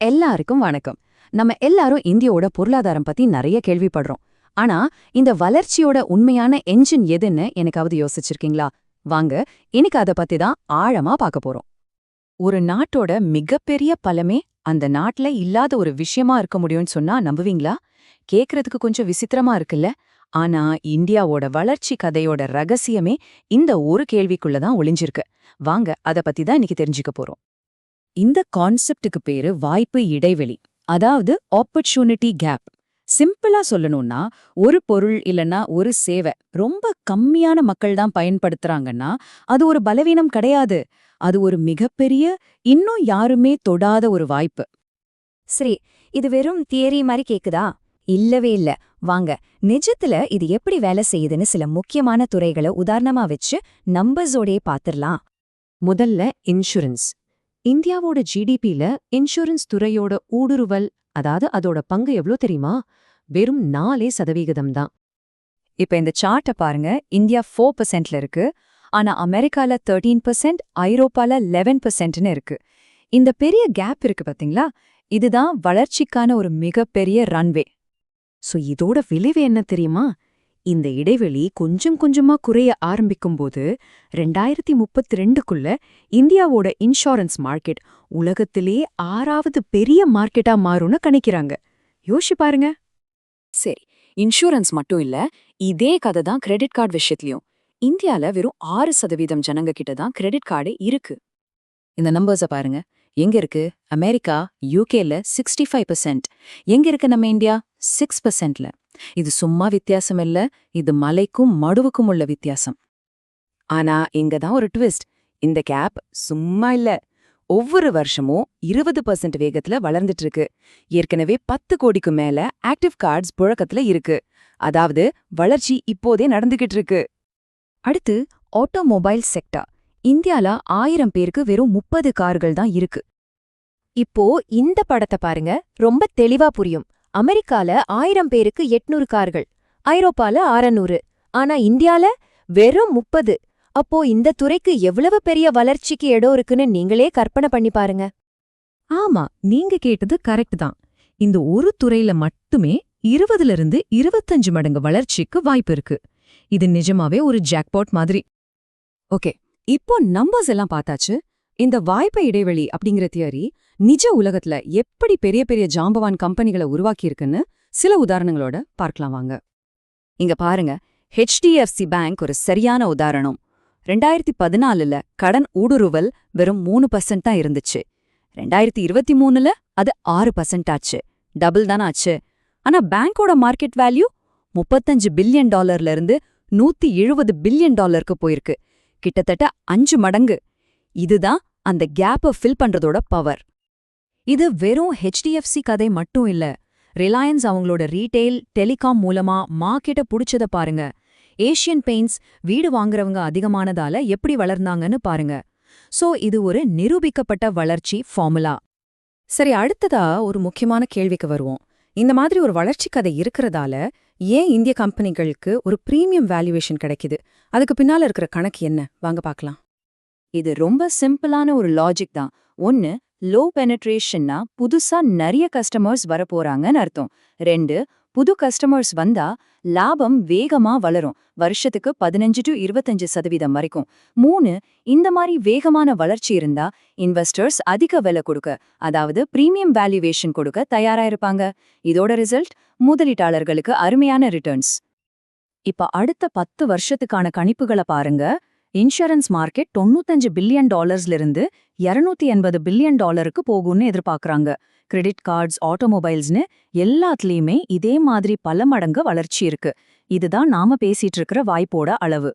எல்லாருக்கும் வணக்கம். நம்ம எல்லாரும் இந்தியோட பொருளாதாரம் பத்தி நிறைய கேள்விப்படுறோம். ஆனா இந்த வளர்ச்சியோட உண்மையான என்ஜின் எதுன்னு எனக்காவது யோசிச்சிருக்கீங்களா? வாங்க இன்னைக்கு அதை பத்தி தான் ஆழமா பார்க்க போறோம். ஒரு நாட்டோட மிகப்பெரிய பலமே அந்த நாட்டுல இல்லாத ஒரு விஷயமா இருக்க முடியும்னு சொன்னா நம்புவீங்களா? கேக்குறதுக்கு கொஞ்சம் விசித்திரமா இருக்குல்ல. ஆனா இந்தியாவோட வளர்ச்சி கதையோட ரகசியமே இந்த ஒரு கேள்விக்குள்ள தான் ஒளிஞ்சிருக்கு. வாங்க அத பத்தி தான் இன்னைக்கு தெரிஞ்சுக்க போறோம். இந்த கான்செப்டுக்கு பேரு வாய்ப்பு இடைவெளி அதாவது ஆப்பர்ச்சுனிட்டி கேப் சிம்பிளா சொல்லணும்னா ஒரு பொருள் இல்லனா ஒரு சேவை ரொம்ப கம்மியான மக்கள் தான் பயன்படுத்துறாங்கன்னா அது ஒரு பலவீனம் கிடையாது. அது ஒரு மிகப்பெரிய இன்னும் யாருமே தொடாத ஒரு வாய்ப்பு. சரி இது வெறும் தியரி மாதிரி கேக்குதா? இல்லவே இல்ல. வாங்க நிஜத்துல இது எப்படி வேலை செய்யுதுன்னு சில முக்கியமான துறைகளை உதாரணமா வச்சு நம்பர்ஸோடே பாத்திரலாம். முதல்ல இன்சூரன்ஸ் இந்தியாவோட ஜிடிபில இன்சூரன்ஸ் துறையோட ஊடுருவல் அதாவது அதோட பங்கு எவ்ளோ தெரியுமா? வெறும் நாலே சதவிகிதம் தான். இப்ப இந்த சார்ட்ட பாருங்க. இந்தியா ஃபோர் பர்சன்ட்ல இருக்கு. ஆனா அமெரிக்கால தேர்ட்டீன் பர்சன்ட் ஐரோப்பால லெவன் பர்சன்ட்னு இருக்கு. இந்த பெரிய கேப் இருக்கு பாத்தீங்களா? இதுதான் வளர்ச்சிக்கான ஒரு மிகப்பெரிய ரன்வே சோ இதோட விளைவு என்ன தெரியுமா? இந்த இடைவெளி கொஞ்சம் கொஞ்சமா குறைய ஆரம்பிக்கும்போது ரெண்டாயிரத்தி முப்பத்தி ரெண்டுக்குள்ள இந்தியாவோட இன்சூரன்ஸ் மார்க்கெட் உலகத்திலே ஆறாவது பெரிய மார்க்கெட்டா மாறும்னு கணிக்கிறாங்க. யோசி பாருங்க. சரி இன்சூரன்ஸ் மட்டும் இல்ல இதே கதை தான் கிரெடிட் கார்டு விஷயத்திலயும். இந்தியால வெறும் ஆறு சதவீதம் ஜனங்க கிட்ட தான் கிரெடிட் கார்டு இருக்கு. இந்த நம்பர்ஸ பாருங்க. எங்க இருக்கு? அமெரிக்கா யூகேல சிக்ஸ்டி ஃபைவ் பர்சன்ட் எங்க இருக்கு நம்ம இந்தியா? சிக்ஸ் பர்சன்ட்ல இது சும்மா வித்தியாசம் இல்ல. இது மலைக்கும் மடுவுக்கும் உள்ள வித்தியாசம். ஆனா இங்க தான் ஒரு ட்விஸ்ட் இந்த கேப் சும்மா இல்ல. ஒவ்வொரு வருஷமும் இருபது பர்சன்ட் வேகத்துல வளர்ந்துட்டு இருக்கு. ஏற்கனவே பத்து கோடிக்கு மேல ஆக்டிவ் கார்ட்ஸ் புழக்கத்துல இருக்கு. அதாவது வளர்ச்சி இப்போதே நடந்துகிட்டு இருக்கு. அடுத்து ஆட்டோமொபைல் செக்டர் இந்தியால ஆயிரம் பேருக்கு வெறும் முப்பது கார்கள் தான் இருக்கு. இப்போ இந்த படத்தை பாருங்க ரொம்ப தெளிவா புரியும். அமெரிக்கால ஆயிரம் பேருக்கு எட்நூறு கார்கள் ஐரோப்பால அறநூறு ஆனா இந்தியால வெறும் முப்பது. அப்போ இந்த துறைக்கு எவ்வளவு பெரிய வளர்ச்சிக்கு இடம் இருக்குன்னு நீங்களே கற்பனை பண்ணி பாருங்க. ஆமா நீங்க கேட்டது கரெக்ட் தான். இந்த ஒரு துறையில மட்டுமே இருபதுல இருந்து இருபத்தஞ்சு மடங்கு வளர்ச்சிக்கு வாய்ப்பு இருக்கு. இது நிஜமாவே ஒரு ஜாக்பாட் மாதிரி. ஓகே இப்போ நம்பர்ஸ் எல்லாம் பார்த்தாச்சு இந்த வாய்ப்பு இடைவெளி அப்படிங்கிற தியரி நிஜ உலகத்துல எப்படி பெரிய பெரிய ஜாம்பவான் கம்பெனிகளை உருவாக்கியிருக்குன்னு சில உதாரணங்களோட பார்க்கலாம் வாங்க. இங்க பாருங்க ஹெச்டிஎஃப்சி பேங்க் ஒரு சரியான உதாரணம். ரெண்டாயிரத்தி பதினாலுல கடன் ஊடுருவல் வெறும் மூணு பர்சன்ட் தான் இருந்துச்சு. ரெண்டாயிரத்தி இருபத்தி மூணுல அது ஆறு பர்சன்ட் ஆச்சு. டபுள் தானே ஆச்சு. ஆனா பேங்கோட மார்க்கெட் வேல்யூ முப்பத்தஞ்சு பில்லியன் டாலர்ல இருந்து நூத்தி எழுபது பில்லியன் டாலருக்கு போயிருக்கு. கிட்டத்தட்ட அஞ்சு மடங்கு. இதுதான் அந்த கேப்பை ஃபில் பண்றதோட பவர். இது வெறும் ஹெச்டிஎஃப்சி கதை மட்டும் இல்ல. ரிலையன்ஸ் அவங்களோட ரீட்டெயில் டெலிகாம் மூலமா மார்க்கெட்ட புடிச்சத பாருங்க. ஏஷியன் பெயிண்ட்ஸ் வீடு வாங்குறவங்க அதிகமானதால எப்படி வளர்ந்தாங்கன்னு பாருங்க. சோ இது ஒரு நிரூபிக்கப்பட்ட வளர்ச்சி ஃபார்முலா. சரி அடுத்ததா ஒரு முக்கியமான கேள்விக்கு வருவோம். இந்த மாதிரி ஒரு வளர்ச்சி கதை இருக்கிறதால ஏன் இந்திய கம்பெனிகளுக்கு ஒரு பிரீமியம் வேல்யூவேஷன் கிடைக்குது? அதுக்கு பின்னால இருக்கிற கணக்கு என்ன? வாங்க பார்க்கலாம். இது ரொம்ப சிம்பிளான ஒரு லாஜிக் தான். ஒன்னு லோ பெனட்ரேஷன்னா புதுசா நிறைய கஸ்டமர்ஸ் வரப்போறாங்கன்னு அர்த்தம். ரெண்டு புது கஸ்டமர்ஸ் வந்தா லாபம் வேகமா வளரும். வருஷத்துக்கு பதினஞ்சு டு இருபத்தஞ்சு சதவீதம் வரைக்கும். மூணு இந்த மாதிரி வேகமான வளர்ச்சி இருந்தா இன்வெஸ்டர்ஸ் அதிக விலை கொடுக்க அதாவது பிரீமியம் வேல்யூவேஷன் கொடுக்க தயாரா இருப்பாங்க. இதோட ரிசல்ட் முதலீட்டாளர்களுக்கு அருமையான ரிட்டர்ன்ஸ் இப்ப அடுத்த பத்து வருஷத்துக்கான கணிப்புகளை பாருங்க. இன்சூரன்ஸ் மார்க்கெட் தொண்ணூத்தஞ்சு பில்லியன் டாலர்ஸ்ல இருந்து இருநூத்தி எண்பது பில்லியன் டாலருக்கு போகும்னு எதிர்பார்க்கறாங்க. கிரெடிட் கார்ட்ஸ் ஆட்டோமொபைல்ஸ்னு எல்லாத்துலயுமே இதே மாதிரி பல மடங்கு வளர்ச்சி இருக்கு. இதுதான் நாம பேசிட்டு இருக்கிற வாய்ப்போட அளவு.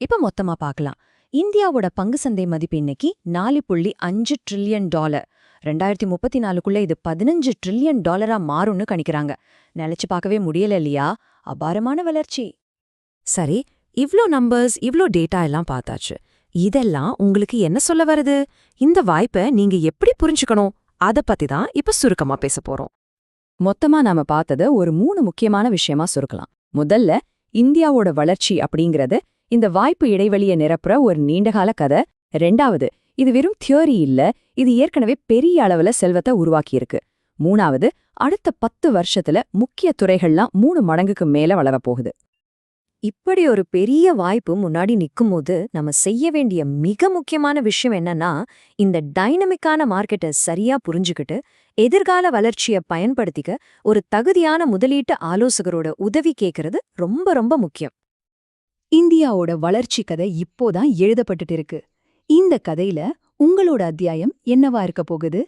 இப்ப மொத்தமா பார்க்கலாம். இந்தியாவோட பங்கு சந்தை மதிப்பு இன்னைக்கு நாலு புள்ளி அஞ்சு ட்ரில்லியன் டாலர் ரெண்டாயிரத்தி முப்பத்தி நாலுக்குள்ள இது பதினஞ்சு ட்ரில்லியன் டாலரா மாறும்னு கணிக்கிறாங்க. நினைச்சு பார்க்கவே முடியல இல்லையா? அபாரமான வளர்ச்சி. சரி இவ்ளோ நம்பர்ஸ் இவ்ளோ டேட்டா எல்லாம் பார்த்தாச்சு. இதெல்லாம் உங்களுக்கு என்ன சொல்ல வருது? இந்த வாய்ப்பை நீங்க எப்படி புரிஞ்சுக்கணும்? அத பத்தி தான் இப்ப சுருக்கமா பேச போறோம். மொத்தமா நாம பார்த்தத ஒரு மூணு முக்கியமான விஷயமா சுருக்கலாம். முதல்ல இந்தியாவோட வளர்ச்சி அப்படிங்கறது இந்த வாய்ப்பு இடைவெளிய நிரப்புற ஒரு நீண்டகால கதை. ரெண்டாவது இது வெறும் தியோரி இல்ல இது ஏற்கனவே பெரிய அளவுல செல்வத்தை உருவாக்கியிருக்கு. மூணாவது அடுத்த பத்து வருஷத்துல முக்கிய துறைகள்லாம் மூணு மடங்குக்கு மேல வளரப்போகுது. இப்படி ஒரு பெரிய வாய்ப்பு முன்னாடி நிக்கும்போது நம்ம செய்ய வேண்டிய மிக முக்கியமான விஷயம் என்னன்னா இந்த டைனமிக்கான மார்க்கெட்டை சரியா புரிஞ்சுக்கிட்டு எதிர்கால வளர்ச்சியை பயன்படுத்திக்க ஒரு தகுதியான முதலீட்டு ஆலோசகரோட உதவி கேட்கறது ரொம்ப ரொம்ப முக்கியம். இந்தியாவோட வளர்ச்சி கதை இப்போதான் எழுதப்பட்டுட்டு இருக்கு. இந்த கதையில உங்களோட அத்தியாயம் என்னவா இருக்க போகுது?